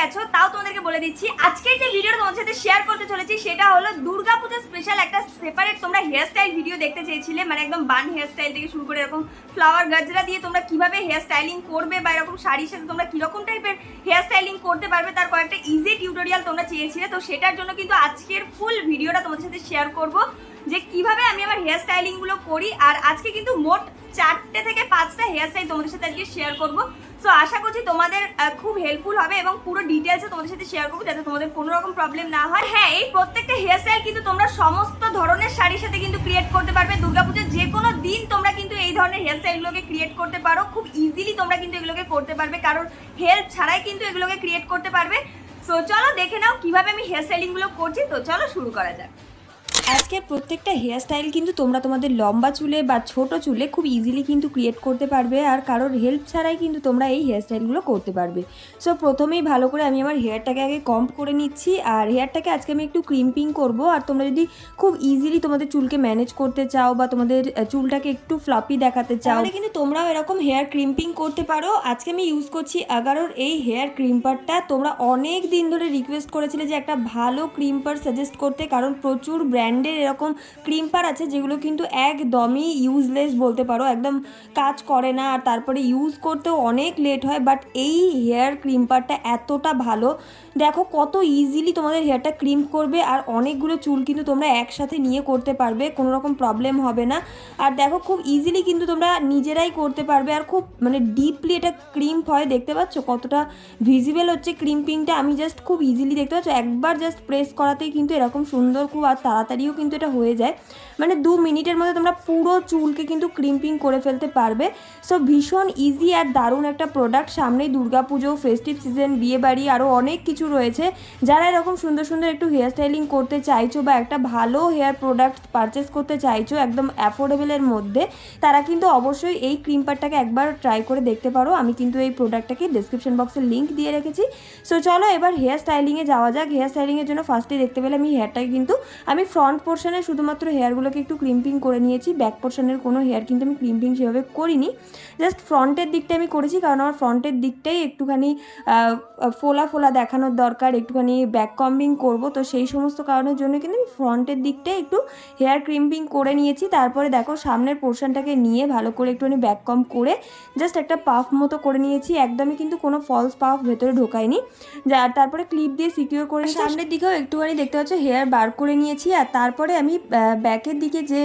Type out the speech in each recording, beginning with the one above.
গেছো, তাও তোমাদেরকে বলে দিচ্ছি, আজকের যে ভিডিও তোমাদের সাথে শেয়ার করতে চলেছি, সেটা হলো দুর্গাপূজা স্পেশাল একটা সেপারেট তোমরা হেয়ার স্টাইল ভিডিও দেখতে চেয়েছিলে মানে একদম বান হেয়ার স্টাইল থেকে শুরু করে এরকম ফ্লাওয়ার গাজরা দিয়ে তোমরা কীভাবে হেয়ার স্টাইলিং করবে বা এরকম শাড়ির সাথে তোমরা কীরকম টাইপের হেয়ার স্টাইলিং করতে পারবে, তার কয়েকটা ইজি টিউটোরিয়াল তোমরা চেয়েছিলে, তো সেটার জন্য কিন্তু আজকের ফুল ভিডিওটা তোমাদের সাথে শেয়ার করব, যে কীভাবে আমি আমার হেয়ার স্টাইলিংগুলো করি, আর আজকে কিন্তু মোট চারটে থেকে পাঁচটা হেয়ার স্টাইল তোমাদের সাথে আজকে শেয়ার করব। সো আশা করছি তোমাদের খুব হেল্পফুল হবে এবং পুরো ডিটেলসে তোমাদের সাথে শেয়ার করব যাতে তোমাদের কোনো রকম প্রবলেম না হয়। হ্যাঁ এই প্রত্যেকটা হেয়ার স্টাইল কিন্তু তোমরা সমস্ত ধরনের শাড়ির সাথে কিন্তু ক্রিয়েট করতে পারবে। দুর্গাপুজোর যে কোনো দিন তোমরা কিন্তু এই ধরনের হেয়ার স্টাইলগুলোকে ক্রিয়েট করতে পারো। খুব ইজিলি তোমরা কিন্তু এগুলোকে করতে পারবে। কারণ হেল্প ছাড়াই কিন্তু এগুলোকে ক্রিয়েট করতে পারবে। সো চলো দেখে নাও কীভাবে আমি হেয়ার স্টাইলিংগুলো করছি। তো চলো শুরু করা যাক। আজকের প্রত্যেকটা হেয়ার স্টাইল কিন্তু তোমরা তোমাদের লম্বা চুলে বা ছোট চুলে খুব ইজিলি কিন্তু ক্রিয়েট করতে পারবে আর কারোর হেল্প ছাড়াই কিন্তু তোমরা এই হেয়ার স্টাইলগুলো করতে পারবে। সো প্রথমেই ভালো করে আমি আমার হেয়ারটাকে আগে কম্প করে নিচ্ছি আর হেয়ারটাকে আজকে আমি একটু ক্রিম্পিং করব আর তোমরা যদি খুব ইজিলি তোমাদের চুলকে ম্যানেজ করতে চাও বা তোমাদের চুলটাকে একটু ফ্লাপি দেখাতে চাও তাহলে কিন্তু তোমরাও এরকম হেয়ার ক্রিম্পিং করতে পারো। আজকে আমি ইউজ করছি এগারোর এই হেয়ার ক্রিম্পারটা তোমরা অনেক দিন ধরে রিকোয়েস্ট করেছিলে যে একটা ভালো ক্রিম্পার সাজেস্ট করতে, কারণ প্রচুর ব্র্যান্ডের এরকম ক্রিম্পার আছে, যেগুলো কিন্তু একদমই ইউজলেস বলতে পারো। একদম কাজ করে না, আর তারপরে ইউজ করতেও অনেক লেট হয় বাট এই হেয়ার ক্রিম্পারটা এতটা ভালো। দেখো কত ইজিলি তোমাদের হেয়ারটা ক্রিম করবে, আর অনেকগুলো চুল কিন্তু তোমরা একসাথে নিয়ে করতে পারবে, কোনো রকম প্রবলেম হবে না। আর দেখো খুব ইজিলি কিন্তু তোমরা নিজেরাই করতে পারবে, আর খুব মানে ডিপলি এটা ক্রিম্প হয়, দেখতে পাচ্ছ? কতটা ভিজিবল হচ্ছে ক্রিম্পিংটা আমি জাস্ট খুব ইজিলি দেখতে পাচ্ছ? একবার জাস্ট প্রেস করাতেই কিন্তু এরকম সুন্দর খুব আর তাড়াতাড়িও কিন্তু এটা হয়ে যায়। মানে দু মিনিটের মধ্যে তোমরা পুরো চুলকে কিন্তু ক্রিম্পিং করে ফেলতে পারবে। সো ভীষণ ইজি আর দারুণ একটা প্রোডাক্ট সামনেই দুর্গাপুজো ফেস্টিভ সিজন বিয়েবাড়ি আরও অনেক কিছু রয়েছে। যারা এরকম সুন্দর সুন্দর একটু হেয়ার স্টাইলিং করতে চাইছো বা একটা ভালো হেয়ার প্রোডাক্ট পারচেস করতে চাইছো একদম অ্যাফোর্ডেবলের মধ্যে, তারা কিন্তু অবশ্যই এই ক্রিম পারটাকে একবার ট্রাই করে দেখতে পারো। আমি কিন্তু এই প্রোডাক্টটাকে ডিসক্রিপশন বক্সে লিঙ্ক দিয়ে রেখেছি। সো চলো এবার হেয়ার স্টাইলিংয়ে যাওয়া যাক। হেয়ার স্টাইলিংয়ের জন্য ফার্স্টে দেখতে পেলে আমি হেয়ারটাকে কিন্তু, আমি ফ্রন্ট পোর্শনে শুধুমাত্র হেয়ারগুলোকে একটু ক্রিম্পিং করে নিয়েছি। ব্যাক পোর্শনের কোনো হেয়ার কিন্তু আমি ক্রিম্পিং সেভাবে করিনি। জাস্ট ফ্রন্টের দিকটা আমি করেছি কারণ আমার ফ্রন্টের দিকটাই একটুখানি ফোলা ফোলা দেখানোর দরকার একটুখানি ব্যাক কম্বিং করব। তো সেই সমস্ত কারণের জন্য কিন্তু আমি ফ্রন্টের দিকটাই একটু হেয়ার ক্রিম্পিং করে নিয়েছি। তারপরে দেখো সামনের পোর্শনটাকে নিয়ে ভালো করে একটুখানি ব্যাক কম করে জাস্ট একটা পাফ মতো করে নিয়েছি। একদমই কিন্তু কোনো ফলস পাফ ভেতরে ঢোকায়নি। যা তারপরে ক্লিপ দিয়ে সিকিউর করে সামনের দিকেও একটুখানি দেখতে পাচ্ছ হেয়ার বার করে নিয়েছি। আর তারপরে আমি ব্যাকের দিকে যে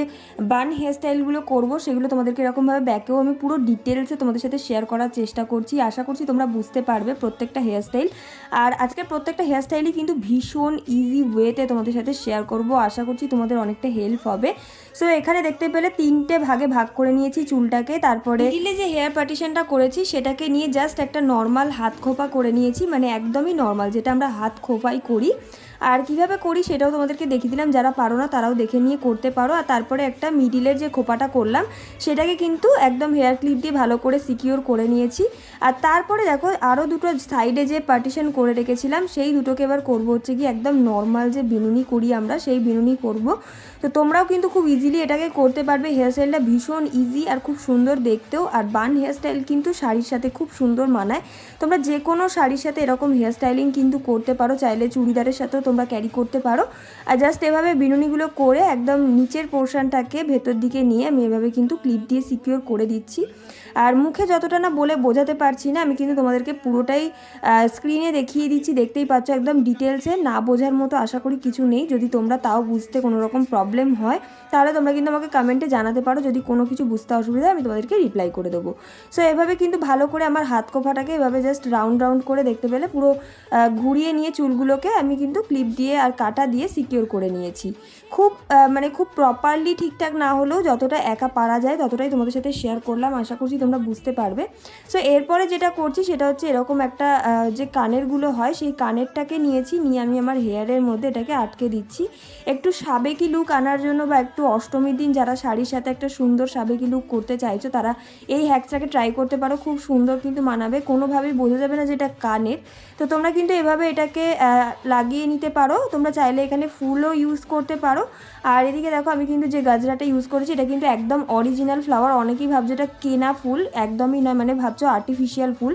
বান হেয়ার স্টাইলগুলো করব, সেগুলো তোমাদেরকে এরকমভাবে ব্যাকেও আমি পুরো ডিটেলসে তোমাদের সাথে শেয়ার করার চেষ্টা করছি। আশা করছি তোমরা বুঝতে পারবে প্রত্যেকটা হেয়ার স্টাইল আর আজকে প্রত্যেকটা হেয়ার স্টাইলই কিন্তু ভীষণ ইজি ওয়েতে তোমাদের সাথে শেয়ার করব। আশা করছি তোমাদের অনেকটা হেল্প হবে। সো এখানে দেখতে পেলে তিনটে ভাগে ভাগ করে নিয়েছি চুলটাকে। তারপরে মিডিলে যে হেয়ার পার্টিশনটা করেছি, সেটাকে নিয়ে জাস্ট একটা নর্মাল হাত খোপা করে নিয়েছি। মানে একদমই নর্মাল যেটা আমরা হাত খোপাই করি। আর কীভাবে করি সেটাও তোমাদেরকে দেখিয়ে দিলাম। যারা পারো না তারাও দেখে নিয়ে করতে পারো। আর তারপরে একটা মিডিলের যে খোপাটা করলাম, সেটাকে কিন্তু একদম হেয়ার ক্লিপ দিয়ে ভালো করে সিকিওর করে নিয়েছি। আর তারপরে দেখো আরও দুটো সাইডে যে পার্টিশন করে রেখেছিলাম, সেই দুটোকে এবার করব হচ্ছে কি একদম নর্মাল যে বিনুনি করি আমরা, সেই বিনুনি করব। তো তোমরাও কিন্তু খুব ইজিলি এটাকে করতে পারবে। হেয়ার স্টাইলটা ভীষণ ইজি আর খুব সুন্দর দেখতেও। আর বান হেয়ার স্টাইল কিন্তু শাড়ির সাথে খুব সুন্দর মানায়। তোমরা যে কোনো শাড়ির সাথে এরকম হেয়ার স্টাইলিং কিন্তু করতে পারো। চাইলে চুড়িদারের সাথেও ক্যারি করতে পারো। আর জাস্ট এভাবে বিনুনিগুলো করে একদম নিচের পোর্শনটাকে ভেতর দিকে নিয়ে আমি এভাবে কিন্তু ক্লিপ দিয়ে সিকিওর করে দিচ্ছি। আর মুখে যতটা না বলে বোঝাতে পারছি না, আমি কিন্তু তোমাদেরকে পুরোটাই স্ক্রিনে দেখিয়ে দিচ্ছি, দেখতেই পাচ্ছ একদম ডিটেলসে না বোঝার মতো আশা করি কিছু নেই, যদি তোমরা তাও বুঝতে কোনো রকম প্রবলেম হয়, তাহলে তোমরা কিন্তু আমাকে কমেন্টে জানাতে পারো, যদি কোনো কিছু বুঝতে অসুবিধা আমি তোমাদেরকে রিপ্লাই করে দেবো। সো এভাবে কিন্তু ভালো করে আমার হাত কোফাটাকে এভাবে জাস্ট রাউন্ড রাউন্ড করে দেখতে পেলে পুরো ঘুরিয়ে নিয়ে চুলগুলোকে আমি কিন্তু ক্লিপ দিয়ে আর কাটা দিয়ে সিকিওর করে নিয়েছি। খুব মানে খুব প্রপারলি ঠিকঠাক না হলেও যতটা একা পারা যায়, ততটাই তোমাদের সাথে শেয়ার করলাম, আশা করছি তোমরা বুঝতে পারবে। সো এরপরে যেটা করছি সেটা হচ্ছে এরকম একটা যে কানেরগুলো হয়, সেই কানেরটাকে নিয়েছি, নিয়ে আমি আমার হেয়ারের মধ্যে এটাকে আটকে দিচ্ছি। একটু সাবেকি লুক আনার জন্য বা একটু অষ্টমীর দিন যারা শাড়ির সাথে একটা সুন্দর সাবেকি লুক করতে চাইছো, তারা এই হ্যাকটাকে ট্রাই করতে পারো, খুব সুন্দর কিন্তু মানাবে। কোনোভাবেই বোঝা যাবে না যে এটা কানের। তো তোমরা কিন্তু এভাবে এটাকে লাগিয়ে নিতে পারো। তোমরা চাইলে এখানে ফুলও ইউজ করতে পারো। আর এদিকে দেখো, আমি কিন্তু যে গাজরাটা ইউজ করেছি, এটা কিন্তু একদম অরিজিনাল ফ্লাওয়ার অনেকেই ভাবছে এটা কেনা ফুল। একদমই নয় মানে ভাবছ আর্টিফিশিয়াল ফুল।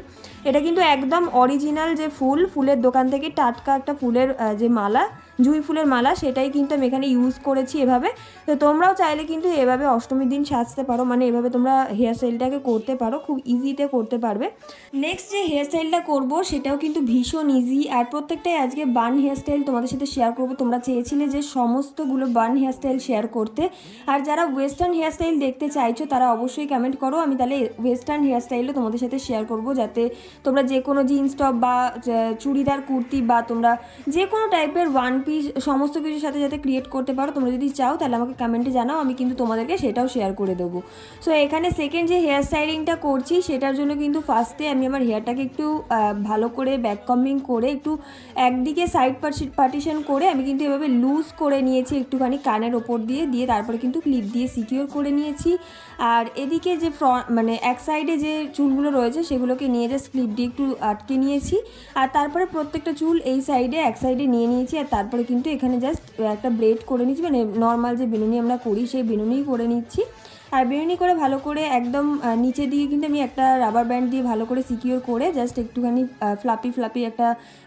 এটা কিন্তু একদম অরিজিনাল যে ফুল, ফুলের দোকান থেকে টাটকা একটা ফুলের যে মালা জুঁই ফুলের মালা, সেটাই কিন্তু আমি এখানে ইউজ করেছি এভাবে। তো তোমরাও চাইলে কিন্তু এভাবে অষ্টমীর দিন সাজতে পারো মানে এভাবে তোমরা হেয়ার স্টাইলটাকে করতে পারো, খুব ইজিতে করতে পারবে। নেক্সট যে হেয়ার স্টাইলটা করব, সেটাও কিন্তু ভীষণ ইজি আর প্রত্যেকটাই আজকে বান হেয়ার স্টাইল তোমাদের সাথে শেয়ার করব। তোমরা চেয়েছিলে যে সমস্তগুলো বান হেয়ার স্টাইল শেয়ার করতে। আর যারা ওয়েস্টার্ন হেয়ার স্টাইল দেখতে চাইছো, তারা অবশ্যই কমেন্ট করো। আমি তাহলে ওয়েস্টার্ন হেয়ার স্টাইলও তোমাদের সাথে শেয়ার করব, যাতে তোমরা যে কোনো জিন্স টপ বা চুড়িদার, কুর্তি বা তোমরা যে কোনো টাইপের ওয়ান পিস সমস্ত কিছুর সাথে যাতে ক্রিয়েট করতে পারো, তোমরা যদি চাও তাহলে আমাকে কমেন্টে জানাও, আমি কিন্তু তোমাদেরকে সেটাও শেয়ার করে দেবো। সো এখানে সেকেন্ড যে হেয়ার স্টাইলিংটা করছি, সেটার জন্য কিন্তু ফার্স্টে আমি আমার হেয়ারটাকে একটু ভালো করে ব্যাক কম্বিং করে একটু একদিকে সাইড পার্টিশন করে আমি কিন্তু এভাবে লুজ করে নিয়েছি, একটুখানি কানের ওপর দিয়ে দিয়ে তারপরে কিন্তু ক্লিপ দিয়ে সিকিওর করে নিয়েছি। আর এদিকে যে ফ্রন্ট মানে এক সাইডে যে চুলগুলো রয়েছে, সেগুলোকে নিয়ে জাস্ট ক্লিপ দিয়ে একটু আটকে নিয়েছি। আর তারপরে প্রত্যেকটা চুল এই সাইডে এক সাইডে নিয়ে নিয়েছি, আর তারপরে কিন্তু এখানে জাস্ট একটা ব্রেড করে নিচ্ছি মানে নর্মাল যে বিনুনি আমরা করি, সেই বিনুনিই করে নিচ্ছি। আর বিনুনি করে ভালো করে একদম নিচের দিকে কিন্তু আমি একটা রাবার ব্যান্ড দিয়ে ভালো করে সিকিওর করে জাস্ট একটুখানি ফ্লাপি ফ্লাপি একটা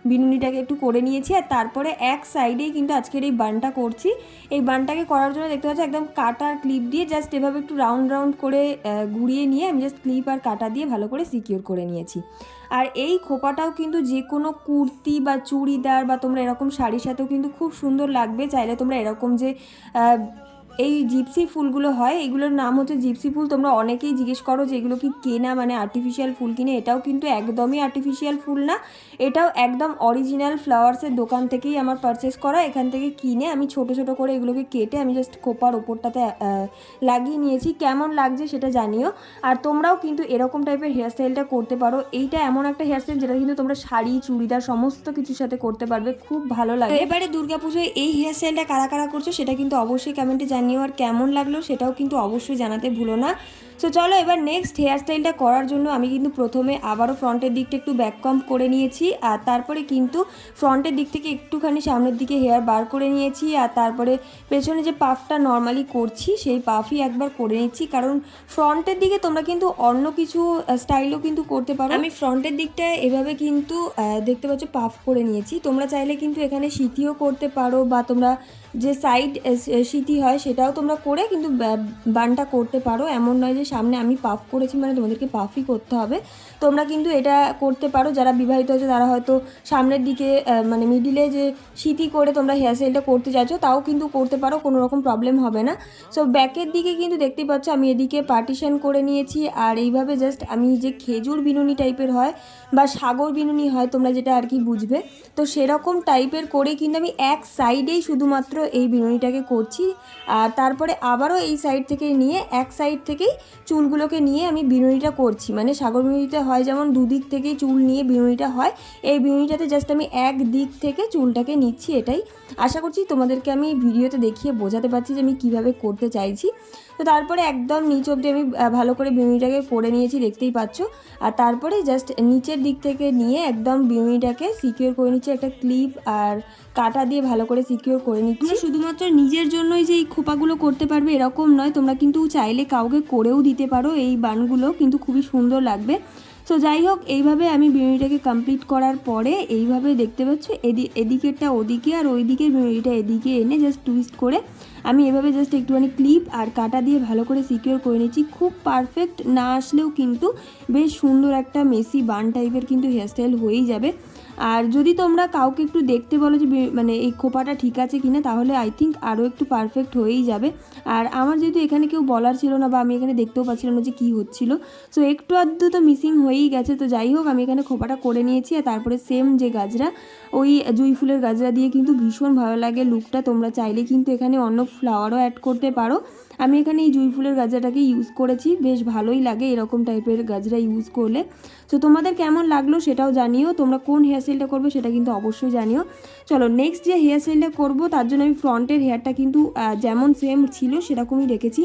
বিনুনিটাকে একটু করে নিয়েছি। আর তারপরে এক সাইডেই কিন্তু আজকের এই বানটা করছি। এই বানটাকে করার জন্য দেখতে পাচ্ছি একদম কাটার ক্লিপ দিয়ে জাস্ট এভাবে একটু রাউন্ড রাউন্ড করে ঘুরিয়ে নিয়ে আমি জাস্ট ক্লিপ আর কাটা দিয়ে ভালো করে সিকিওর করে নিয়েছি। আর এই খোপাটাও কিন্তু যে কোনো কুর্তি বা চুড়িদার বা তোমরা এরকম শাড়ির সাথেও কিন্তু খুব সুন্দর লাগবে। চাইলে তোমরা এরকম যে এই জিপসি ফুলগুলো হয়, এগুলোর নাম হচ্ছে জিপসি ফুল। তোমরা অনেকেই জিজ্ঞেস করো যে এগুলো কি কেনা মানে আর্টিফিশিয়াল ফুল কিনে? এটাও কিন্তু একদমই আর্টিফিশিয়াল ফুল না। এটাও একদম অরিজিনাল ফ্লাওয়ার্সের দোকান থেকেই আমার পারচেস করা। এখান থেকে কিনে আমি ছোট ছোট করে এগুলোকে কেটে আমি জাস্ট খোপার ওপরটাতে লাগিয়ে নিয়েছি। কেমন লাগছে সেটা জানিও। আর তোমরাও কিন্তু এরকম টাইপের হেয়ার স্টাইলটা করতে পারো। এইটা এমন একটা হেয়ার স্টাইল যেটা কিন্তু তোমরা শাড়ি, চুড়িদার সমস্ত কিছুর সাথে করতে পারবে। খুব ভালো লাগে। এবারে দুর্গাপুজোয় এই হেয়ার স্টাইলটা কারা কারা করছ সেটা কিন্তু অবশ্যই কমেন্টে জানিও আর কেমন লাগল সেটাও কিন্তু অবশ্যই জানাতে ভুলো না। সো চলো এবার নেক্সট হেয়ার স্টাইলটা করার জন্য আমি কিন্তু প্রথমে আবারও ফ্রন্টের দিকটা একটু ব্যাক কম্প করে নিয়েছি, আর তারপরে কিন্তু ফ্রন্টের দিক থেকে একটুখানি সামনের দিকে হেয়ার বার করে নিয়েছি, আর তারপরে পেছনে যে পাফটা নর্মালি করছি, সেই পাফই একবার করে নিচ্ছি। কারণ ফ্রন্টের দিকে তোমরা কিন্তু অন্য কিছু স্টাইলও কিন্তু করতে পারো। আমি ফ্রন্টের দিকটা এভাবে কিন্তু দেখতে পাচ্ছ পাফ করে নিয়েছি। তোমরা চাইলে কিন্তু এখানে সিটিও করতে পারো, বা তোমরা যে সাইড সিটি হয় সেটাও তোমরা করে কিন্তু বানটা করতে পারো। এমন নয় যে সামনে আমি পাফ করেছি মানে তোমাদেরকে পাফই করতে হবে। তোমরা কিন্তু এটা করতে পারো, যারা বিবাহিত আছে তারা হয়তো সামনের দিকে মানে মিডিলে যে সিটি করে তোমরা হেয়ার স্টাইলটা করতে চাইছো তাও কিন্তু করতে পারো, কোনো রকম প্রবলেম হবে না। সো ব্যাকের দিকে কিন্তু দেখতেই পাচ্ছ, আমি এদিকে পার্টিশন করে নিয়েছি, আর এইভাবে জাস্ট আমি যে খেজুর বিনুনি টাইপের হয়, বা সাগর বিনুনি হয়, তোমরা যেটা আর কি বুঝবে। তো সেরকম টাইপের করে কিন্তু আমি এক সাইডেই শুধুমাত্র এই বিনুনিটাকে করছি, আর তারপরে আবারও এই সাইড থেকে নিয়ে এক সাইড থেকেই চুলগুলোকে নিয়ে আমি বিনুনিটা করছি। মানে সাগর বিনুনিটা হয় যেমন দুদিক থেকেই চুল নিয়ে বিনুনিটা হয়, এই বিনুনিটাতে জাস্ট আমি এক দিক থেকে চুলটাকে নিচ্ছি এটাই। আশা করছি তোমাদেরকে আমি ভিডিওতে দেখিয়ে বোঝাতে পারছি যে আমি কীভাবে করতে চাইছি। তো তারপরে একদম নিচ অবধি আমি ভালো করে বিনুনিটাকে করে নিয়েছি, দেখতেই পাচ্ছ। আর তারপরে জাস্ট নিচের দিক থেকে নিয়ে একদম বিনুনিটাকে সিকিওর করে নিচ্ছি একটা ক্লিপ আর কাটা দিয়ে ভালো করে সিকিওর করে নিচ্ছি। শুধুমাত্র নিজের জন্যই যে এই খোপাগুলো করতে পারবে এরকম নয়, তোমরা কিন্তু চাইলে কাউকে করেও দিতে পারো এই বানগুলো, কিন্তু খুবই সুন্দর লাগবে। সো যাই হোক, এইভাবে আমি বিনুনিটাকে কমপ্লিট করার পরে এইভাবে দেখতে পাচ্ছ, এদি এদিকেরটা ওদিকে আর ওই দিকের বিনুনিটা এদিকে এনে জাস্ট টুইস্ট করে আমি এভাবে জাস্ট একটুখানি ক্লিপ আর কাটা দিয়ে ভালো করে সিকিওর করে নিচ্ছি। খুব পারফেক্ট না আসলেও কিন্তু বেশ সুন্দর একটা মেসি বান টাইপের কিন্তু হেয়ারস্টাইল হয়েই যাবে। আর যদি তোমরা কাউকে একটু দেখতে বলো যে মানে এই খোপাটা ঠিক আছে কি না তাহলে আই থিঙ্ক আরও একটু পারফেক্ট হয়েই যাবে। আর আমার যেহেতু এখানে কেউ বলার ছিল না বা আমি এখানে দেখতেও পাচ্ছিলাম না যে কী হচ্ছিল সো একটু আধটু তো মিসিং হয়েই গেছে। তো যাই হোক, আমি এখানে খোপাটা করে নিয়েছি আর তারপরে সেম যে গাজরা ওই জুই ফুলের গাজরা দিয়ে কিন্তু ভীষণ ভালো লাগে লুকটা তোমরা চাইলে কিন্তু এখানে অন্য ফ্লাওয়ারও অ্যাড করতে পারো। আমি এখানে এই জুঁই ফুলের গাজরাটাকে ইউজ করেছি, বেশ ভালোই লাগে এরকম টাইপের গাজরা ইউজ করলে। তো তোমাদের কেমন লাগল সেটাও জানিও, তোমরা কোন হেয়ার স্টাইলটা করবে সেটা কিন্তু অবশ্যই জানিও। চলো নেক্সট যে হেয়ার স্টাইলটা করব, তার জন্য আমি ফ্রন্টের হেয়ারটা কিন্তু যেমন সেম ছিল সেরকমই রেখেছি।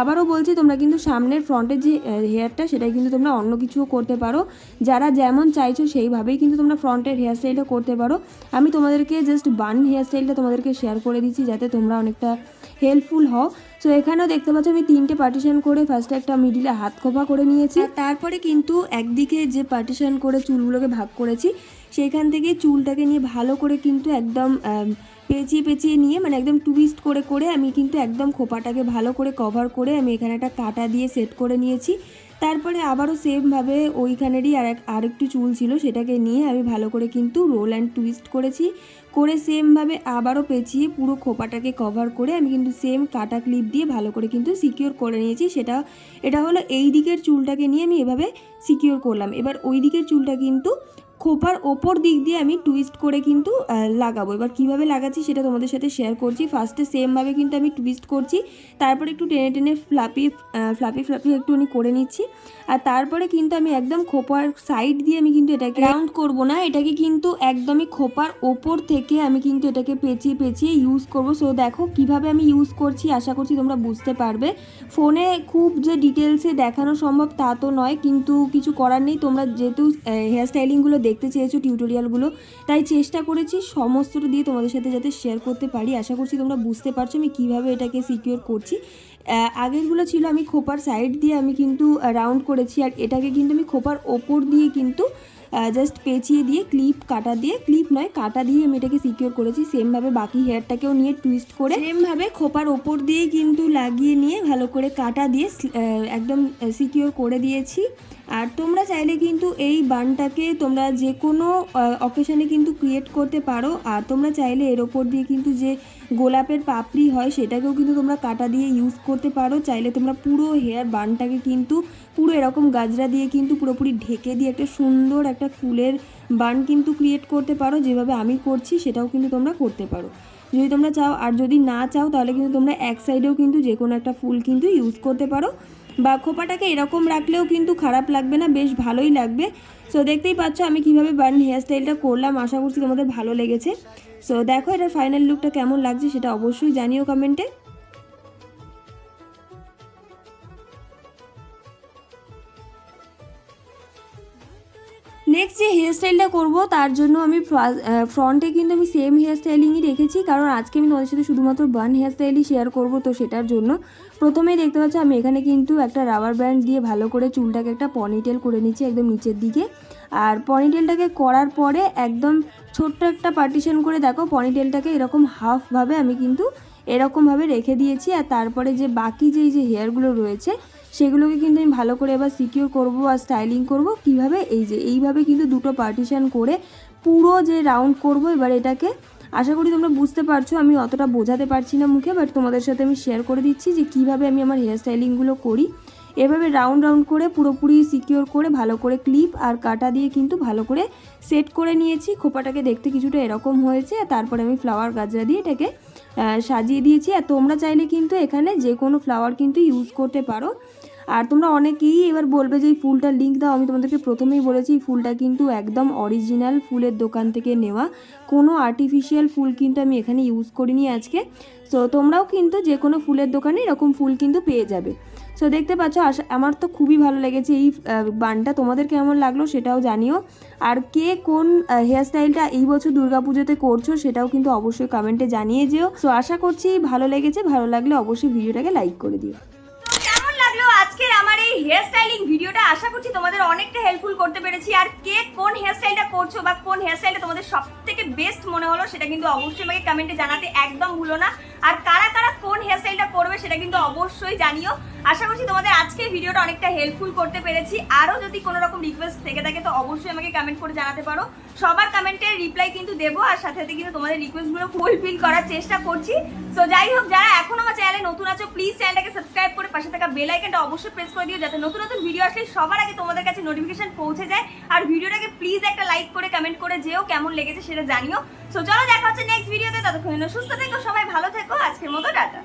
আবারও বলছি, তোমরা কিন্তু সামনের ফ্রন্টের যে হেয়ারটা সেটাই কিন্তু তোমরা অন্য কিছুও করতে পারো। যারা যেমন চাইছো সেইভাবেই কিন্তু তোমরা ফ্রন্টের হেয়ার স্টাইলটা করতে পারো। আমি তোমাদেরকে জাস্ট বান হেয়ার স্টাইলটা তোমাদেরকে শেয়ার করে দিচ্ছি, যাতে তোমরা অনেকটা হেল্পফুল হও। সো এখানেও দেখতে পাচ্ছ আমি তিনটে পার্টিশন করে ফার্স্টে একটা মিডিলে হাত খোপা করে নিয়েছি। তারপরে কিন্তু একদিকে যে পার্টিশন করে চুলগুলোকে ভাগ করেছি, সেইখান থেকে চুলটাকে নিয়ে ভালো করে কিন্তু একদম পেঁচিয়ে পেঁচিয়ে নিয়ে মানে একদম টুইস্ট করে করে আমি কিন্তু একদম খোপাটাকে ভালো করে কভার করে আমি এখানে একটা কাটা দিয়ে সেট করে নিয়েছি। তারপরে আবারও সেমভাবে ওইখানেরই আর এক আরেকটু চুল ছিল সেটাকে নিয়ে আমি ভালো করে কিন্তু রোল অ্যান্ড টুইস্ট করেছি। করে সেমভাবে আবারও পেঁচিয়ে পুরো খোপাটাকে কভার করে আমি কিন্তু সেম কাটা ক্লিপ দিয়ে ভালো করে কিন্তু সিকিওর করে নিয়েছি। সেটা, এটা হলো এই দিকের চুলটাকে নিয়ে আমি এভাবে সিকিওর করলাম। এবার ওই দিকের চুলটা কিন্তু খোপার ওপর দিক দিয়ে আমি টুইস্ট করে কিন্তু লাগাবো। এবার কীভাবে লাগাচ্ছি সেটা তোমাদের সাথে শেয়ার করছি। ফার্স্টে সেমভাবে কিন্তু আমি টুইস্ট করছি। তারপরে একটু টেনে টেনে ফ্লাপি ফ্লাপি ফ্লাপি একটু একটুখানি করে নিচ্ছি। আর তারপরে কিন্তু আমি একদম খোপার সাইড দিয়ে আমি কিন্তু এটাকে রাউন্ড করব না। এটাকে কিন্তু একদমই খোপার ওপর থেকে আমি কিন্তু এটাকে পেঁচিয়ে পেঁচিয়ে ইউজ করব। সো দেখো কীভাবে আমি ইউজ করছি, আশা করছি তোমরা বুঝতে পারবে। ফোনে খুব যে ডিটেলসে দেখানো সম্ভব তা তো নয়। কিন্তু কিছু করার নেই। তোমরা যেহেতু হেয়ার স্টাইলিংগুলো দেখতে চেয়েছো টিউটোরিয়ালগুলো তাই চেষ্টা করেছি সমস্তটা দিয়ে তোমাদের সাথে যাতে শেয়ার করতে পারি। আশা করছি তোমরা বুঝতে পারছ আমি কীভাবে এটাকে সিকিওর করছি। আগেরগুলো ছিল আমি খোপার সাইড দিয়ে আমি কিন্তু রাউন্ড করেছি আর এটাকে কিন্তু আমি খোপার ওপর দিয়ে কিন্তু জাস্ট পেঁচিয়ে দিয়ে ক্লিপ কাটা দিয়ে ক্লিপ নয়, কাটা দিয়ে আমি এটাকে সিকিওর করেছি। সেমভাবে বাকি হেয়ারটাকেও নিয়ে টুইস্ট করে সেমভাবে খোপার ওপর দিয়ে কিন্তু লাগিয়ে নিয়ে ভালো করে কাটা দিয়ে একদম সিকিওর করে দিয়েছি। আর তোমরা চাইলে কিন্তু এই বানটাকে তোমরা যে কোনো অকেশনে কিন্তু ক্রিয়েট করতে পারো। আর তোমরা চাইলে এর ওপর দিয়ে কিন্তু যে গোলাপের পাপড়ি হয়, সেটাকেও কিন্তু তোমরা কাটা দিয়ে ইউজ করতে পারো। চাইলে তোমরা পুরো হেয়ার বানটাকে কিন্তু পুরো এরকম গাজরা দিয়ে কিন্তু পুরোপুরি ঢেকে দিয়ে একটা সুন্দর একটা ফুলের বান কিন্তু ক্রিয়েট করতে পারো, যেভাবে আমি করছি সেটাও কিন্তু তোমরা করতে পারো। যদি তোমরা চাও, আর যদি না চাও, তাহলে কিন্তু তোমরা এক সাইডেও কিন্তু যে কোনো একটা ফুল কিন্তু ইউজ করতে পারো। বা খোপাটাকে এরকম রাখলেও কিন্তু খারাপ লাগবে না, বেশ ভালোই লাগবে। সো দেখতেই পাচ্ছ আমি কীভাবে বার্ন হেয়ার স্টাইলটা করলাম, আশা করছি তোমাদের ভালো লেগেছে। সো দেখো এটা ফাইনাল লুকটা কেমন লাগছে, সেটা অবশ্যই জানিও কমেন্টে নেক্সট যে হেয়ার স্টাইলটা করব, তার জন্য আমি ফ্রন্টে কিন্তু আমি সেম হেয়ার স্টাইলিংই রেখেছি। কারণ আজকে আমি তোমাদের সাথে শুধুমাত্র বান হেয়ার স্টাইলই শেয়ার করব তো সেটার জন্য। প্রথমেই দেখতে পাচ্ছ আমি এখানে কিন্তু একটা রাবার ব্যান্ড দিয়ে ভালো করে চুলটাকে একটা পনিটেল করে নিচ্ছি একদম নিচের দিকে। আর পনিটেলটাকে করার পরে একদম ছোট্ট একটা পার্টিশন করে দেখো পনিটেলটাকে এরকম হাফভাবে আমি কিন্তু এরকমভাবে রেখে দিয়েছি। আর তারপরে যে বাকি যেই যে হেয়ারগুলো রয়েছে সেগুলোকে কিন্তু আমি ভালো করে এবার সিকিউর করব আর স্টাইলিং করব। কীভাবে? এই যে, এইভাবে কিন্তু দুটো পার্টিশান করে পুরো যে রাউন্ড করব এবার এটাকে। আশা করি তোমরা বুঝতে পারছ, আমি অতটা বোঝাতে পারছি না মুখে বাট তোমাদের সাথে আমি শেয়ার করে দিচ্ছি যে কীভাবে আমি আমার হেয়ার স্টাইলিংগুলো করি। এভাবে রাউন্ড রাউন্ড করে পুরোপুরি সিকিওর করে ভালো করে ক্লিপ আর কাটা দিয়ে কিন্তু ভালো করে সেট করে নিয়েছি। খোপাটাকে দেখতে কিছুটা এরকম হয়েছে তারপরে আমি ফ্লাওয়ার গাজরা দিয়ে এটাকে সাজিয়ে দিয়েছি। আর তোমরা চাইলে কিন্তু এখানে যে কোনো ফ্লাওয়ার কিন্তু ইউজ করতে পারো। আর তোমরা অনেকেই এবার বলবে যে এই ফুলটার লিঙ্ক দাও। আমি তোমাদেরকে প্রথমেই বলেছি, এই ফুলটা কিন্তু একদম অরিজিনাল ফুলের দোকান থেকে নেওয়া। কোনো আর্টিফিশিয়াল ফুল কিন্তু আমি এখানে ইউজ করিনি আজকে। সো তোমরাও কিন্তু যে কোনো ফুলের দোকানে এরকম ফুল কিন্তু পেয়ে যাবে। সো দেখতে পাচ্ছ, আশা আমার তো খুবই ভালো লেগেছে এই বানটা। তোমাদের কেমন লাগল সেটাও জানিও। আর কে কোন হেয়ার স্টাইলটা এই বছর দুর্গাপুজোতে করছ সেটাও কিন্তু অবশ্যই কমেন্টে জানিয়ে যেও। সো আশা করছি ভালো লেগেছে। ভালো লাগলে অবশ্যই ভিডিওটাকে লাইক করে দিও। হেয়ার স্টাইলিং ভিডিওটা আশা করছি তোমাদের অনেকটা হেল্পফুল করতে পেরেছি। আর কে কোন হেয়ার স্টাইলটা করছ বা কোন হেয়ার স্টাইলটা তোমাদের সব থেকে বেস্ট মনে হলো সেটা কিন্তু অবশ্যই আমাকে কমেন্টে জানাতে একদম ভুলো না। আর কারা কারা কোন হেয়ার স্টাইলটা করবে সেটা কিন্তু অবশ্যই জানিও। আশা করছি তোমাদের আজকে ভিডিওটা অনেকটা হেল্পফুল করতে পেরেছি। আরও যদি কোনো রকম রিকোয়েস্ট থেকে থাকে, তো অবশ্যই আমাকে কমেন্ট করে জানাতে পারো। সবার কমেন্টের রিপ্লাই কিন্তু দেবো, আর সাথে সাথে কিন্তু তোমাদের রিকোয়েস্টগুলো ফুলফিল করার চেষ্টা করছি। তো যাই হোক, যারা এখন আমার চ্যানেলে নতুন আছো প্লিজ চ্যানেলটাকে সাবস্ক্রাইব করে পাশে থাকা বেল আইকনটা অবশ্যই প্রেস করে দিও, যাতে নতুন নতুন ভিডিও আসলে সবার আগে তোমাদের কাছে নোটিফিকেশন পৌঁছে যায়। আর ভিডিওটাকে প্লিজ একটা লাইক করে কমেন্ট করে যেও, কেমন লেগেছে সেটা জানিও। সো চলো দেখা হচ্ছে নেক্সট ভিডিওতে ততক্ষণ সুস্থ থেকো, সবাই ভালো থেকো, আজকের মতো টাটা।